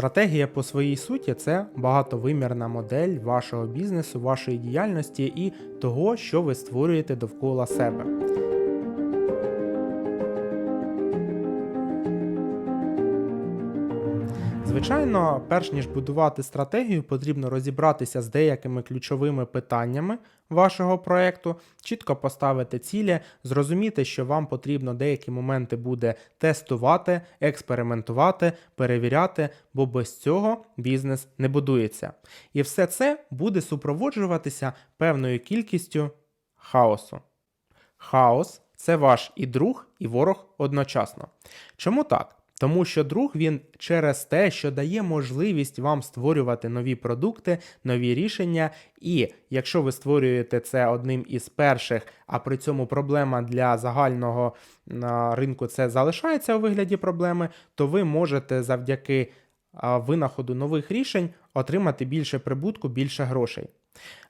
Стратегія по своїй суті це багатовимірна модель вашого бізнесу, вашої діяльності і того, що ви створюєте довкола себе. Звичайно, перш ніж будувати стратегію, потрібно розібратися з деякими ключовими питаннями вашого проекту, чітко поставити цілі, зрозуміти, що вам потрібно деякі моменти буде тестувати, експериментувати, перевіряти, бо без цього бізнес не будується. І все це буде супроводжуватися певною кількістю хаосу. Хаос це ваш і друг, і ворог одночасно. Чому так? Тому що друг він через те, що дає можливість вам створювати нові продукти, нові рішення. І якщо ви створюєте це одним із перших, а при цьому проблема для загального ринку це залишається у вигляді проблеми, то ви можете завдяки винаходу нових рішень отримати більше прибутку, більше грошей.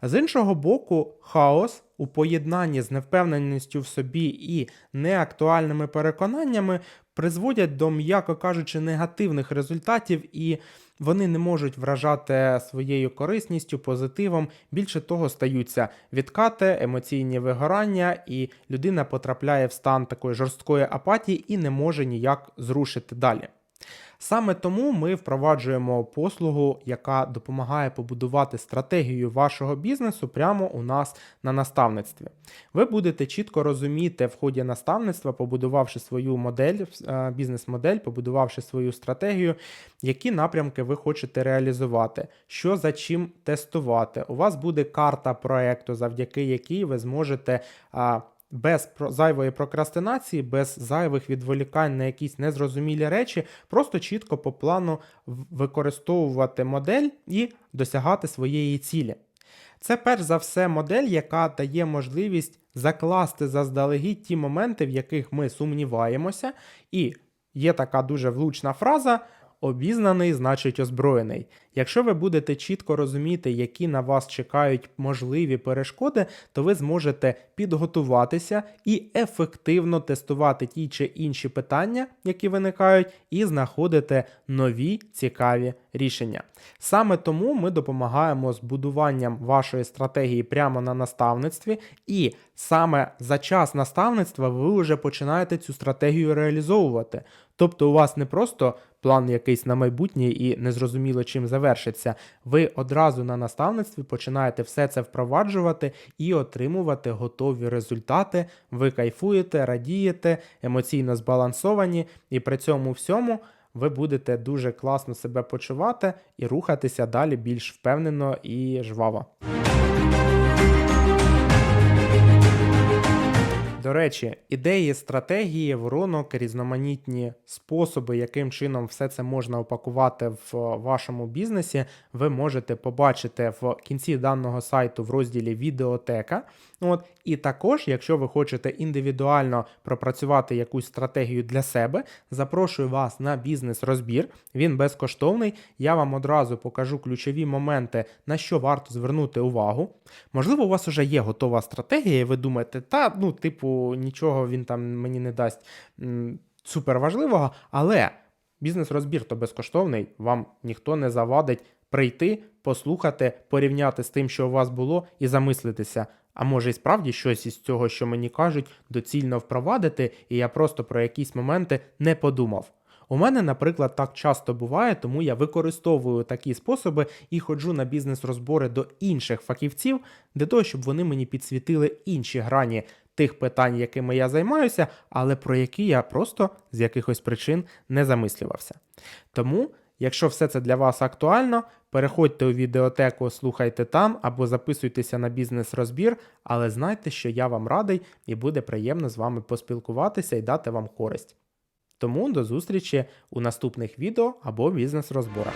З іншого боку, хаос у поєднанні з невпевненістю в собі і неактуальними переконаннями призводять до, м'яко кажучи, негативних результатів, і вони не можуть вражати своєю корисністю, позитивом. Більше того, стаються відкати, емоційні вигорання, і людина потрапляє в стан такої жорсткої апатії і не може ніяк зрушити далі. Саме тому ми впроваджуємо послугу, яка допомагає побудувати стратегію вашого бізнесу прямо у нас на наставництві. Ви будете чітко розуміти в ході наставництва, побудувавши свою модель, е, бізнес-модель, побудувавши свою стратегію, які напрямки ви хочете реалізувати, що за чим тестувати. У вас буде карта проекту, завдяки якій ви зможете. Без про- зайвої прокрастинації, без зайвих відволікань на якісь незрозумілі речі, просто чітко по плану використовувати модель і досягати своєї цілі. Це перш за все модель, яка дає можливість закласти заздалегідь ті моменти, в яких ми сумніваємося, і є така дуже влучна фраза. Обізнаний значить озброєний. Якщо ви будете чітко розуміти, які на вас чекають можливі перешкоди, то ви зможете підготуватися і ефективно тестувати ті чи інші питання, які виникають, і знаходити нові цікаві рішення. Саме тому ми допомагаємо з будуванням вашої стратегії прямо на наставництві, і саме за час наставництва ви вже починаєте цю стратегію реалізовувати. Тобто у вас не просто план якийсь на майбутнє і незрозуміло чим завершиться. Ви одразу на наставництві починаєте все це впроваджувати і отримувати готові результати. Ви кайфуєте, радієте, емоційно збалансовані, і при цьому всьому ви будете дуже класно себе почувати і рухатися далі більш впевнено і жваво. До речі, ідеї, стратегії, воронок, різноманітні способи, яким чином все це можна опакувати в вашому бізнесі, ви можете побачити в кінці даного сайту в розділі Відеотека. От, і також, якщо ви хочете індивідуально пропрацювати якусь стратегію для себе, запрошую вас на бізнес-розбір. Він безкоштовний. Я вам одразу покажу ключові моменти, на що варто звернути увагу. Можливо, у вас вже є готова стратегія, і ви думаєте, та ну, типу, нічого він там мені не дасть м, супер важливого, але бізнес-розбір то безкоштовний, вам ніхто не завадить прийти, послухати, порівняти з тим, що у вас було, і замислитися. А може і справді щось із цього, що мені кажуть, доцільно впровадити, і я просто про якісь моменти не подумав. У мене, наприклад, так часто буває, тому я використовую такі способи і ходжу на бізнес-розбори до інших фахівців, для того, щоб вони мені підсвітили інші грані тих питань, якими я займаюся, але про які я просто з якихось причин не замислювався. Тому, якщо все це для вас актуально, переходьте у відеотеку, слухайте там або записуйтеся на бізнес-розбір, але знайте, що я вам радий і буде приємно з вами поспілкуватися і дати вам користь. Тому до зустрічі у наступних відео або бізнес-розборах.